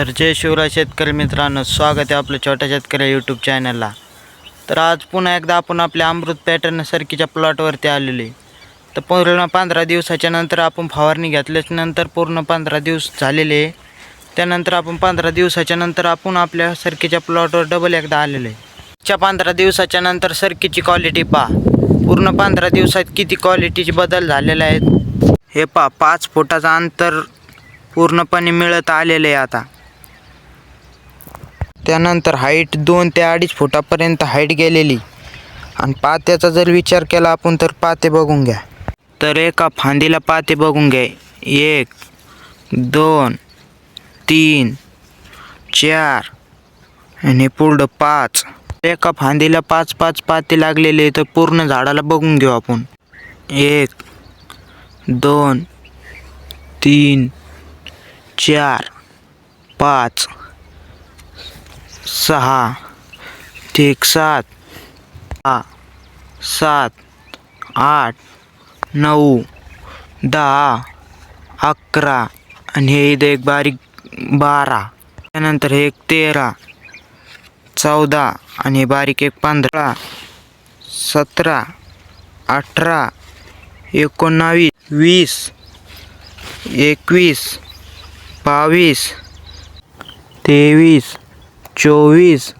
तर जय शिवराय शेतकरी मित्रांनो स्वागत आहे आपलं छोट्या शेतकरी यूट्यूब चॅनलला तर आज पुन्हा एकदा आपण आपल्या अमृत पॅटर्न सरकीच्या प्लॉटवरती आलेले तर पूर्ण पंधरा दिवसाच्या नंतर आपण फवारणी घेतल्याच्या नंतर पूर्ण पंधरा दिवस झालेले आहे. त्यानंतर आपण पंधरा दिवसाच्या नंतर आपण आपल्या सरकीच्या प्लॉटवर डबल एकदा आलेले आहे. च्या पंधरा दिवसाच्या नंतर सरकीची क्वालिटी पहा. पूर्ण पंधरा दिवसात किती क्वालिटीचे बदल झालेले आहेत? हे पहा पाच फुटाचं अंतर पूर्णपणे मिळत आलेलं आहे आता. त्यानंतर हाईट दोन ते अडीच फुटापर्यंत हाईट गेलेली. आणि पात्याचा जर विचार केला आपण तर पाते बघून घ्या. तर एका फांदीला पाते बघून घ्या. एक दोन तीन चार आणि पुढं पाच. एका फांदीला पाच पाच पाते लागलेले तर पूर्ण झाडाला बघून घेऊ आपण. एक दोन तीन चार पाच. सहा एक सात सहा सात आठ नऊ दहा अकरा आणि हे इथं एक बारीक बारा त्यानंतर हे एक तेरा चौदा आणि हे बारीक एक पंधरा सतरा अठरा एकोणावीस वीस एकवीस बावीस तेवीस चोवीस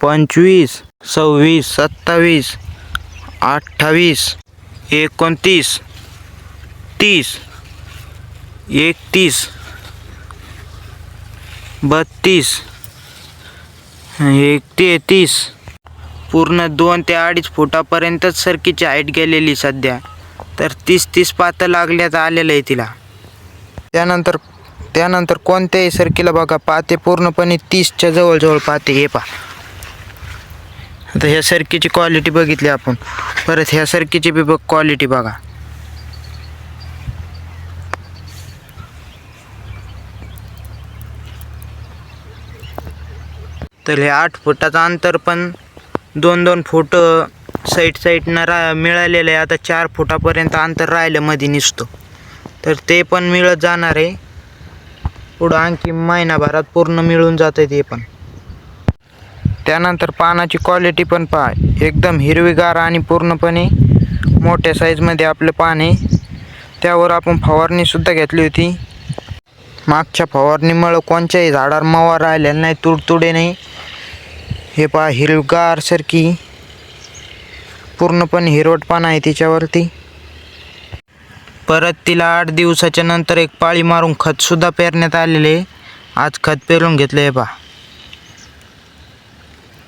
पंचवीस सव्वीस सत्तावीस अठ्ठावीस एकोणतीस तीस एकतीस बत्तीस एक तेहतीस पूर्ण दोन ते अडीच फुटापर्यंतच सरकीची हाईट गेलेली सध्या. तर तीस तीस पातं लागल्यात आलेलं आहे तिला. त्यानंतर त्यानंतर कोणत्याही सरकीला बघा पाते पूर्णपणे तीसच्या जवळजवळ पाते हे पा आता ह्या सरकीची क्वालिटी बघितली आपण. परत ह्या सरकीची बी बघ क्वालिटी बघा. तर हे आठ फुटाचं अंतर पण दोन दोन फूट साईड साईडनं रा मिळालेलं आहे. आता चार फुटापर्यंत अंतर राहिलं मध्ये निसतो. तर ते पण मिळत जाणार आहे. पुढं आणखी महिनाभरात पूर्ण मिळून जातं ते पण. त्यानंतर पानाची क्वालिटी पण पहा. एकदम हिरवीगार आणि पूर्णपणे मोठ्या साईजमध्ये आपलं पान आहे. त्यावर आपण फवारणीसुद्धा घेतली होती. मागच्या फवारणीमुळं कोणत्याही झाडावर मवा राहिलेला नाही तुडतुडे नाही. हे पहा हिरवगार सारखी पूर्णपणे हिरवटपान आहे तिच्यावरती. परत तिला आठ दिवसाच्या नंतर एक पाळी मारून खतसुद्धा पेरण्यात आलेले. आज खत पेरून घेतलं आहे पहा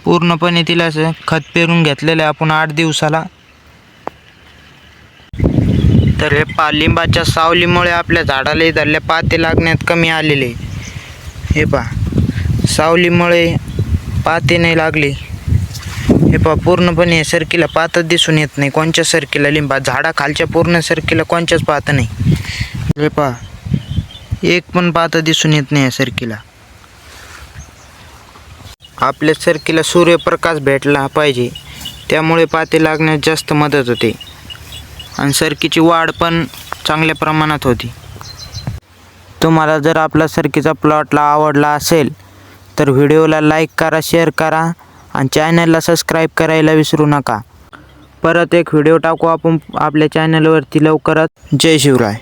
पूर्णपणे तिला खत पेरून घेतलेलं आहे आपण आठ दिवसाला. तर हे पा लिंबाच्या सावलीमुळे आपल्या झाडाला धरल्या पाते लागण्यात कमी आलेले. हे पहा. सावलीमुळे पाते नाही लागले. हे पहा पूर्णपणे सरकीला पातच दिसून येत नाही. कोणच्या सरकीला लिंबा झाडाखालच्या पूर्ण सरकीला कोणच्याच पात नाही. हे पहा एक पण पात दिसून येत नाही या सरकीला आपल्या सरकीला सूर्यप्रकाश भेटला पाहिजे. त्यामुळे पाते लागण्यास जास्त मदत होते. आणि सरकीची वाढ पण चांगल्या प्रमाणात होती. तुम्हाला जर आपला सरकीचा प्लॉटला आवडला असेल तर व्हिडिओला लाईक करा शेअर करा. आणि चॅनलला सबस्क्राईब करायला विसरू नका. परत एक व्हिडिओ टाकू आपण आपल्या चॅनलवरती लवकरच. जय शिवराय.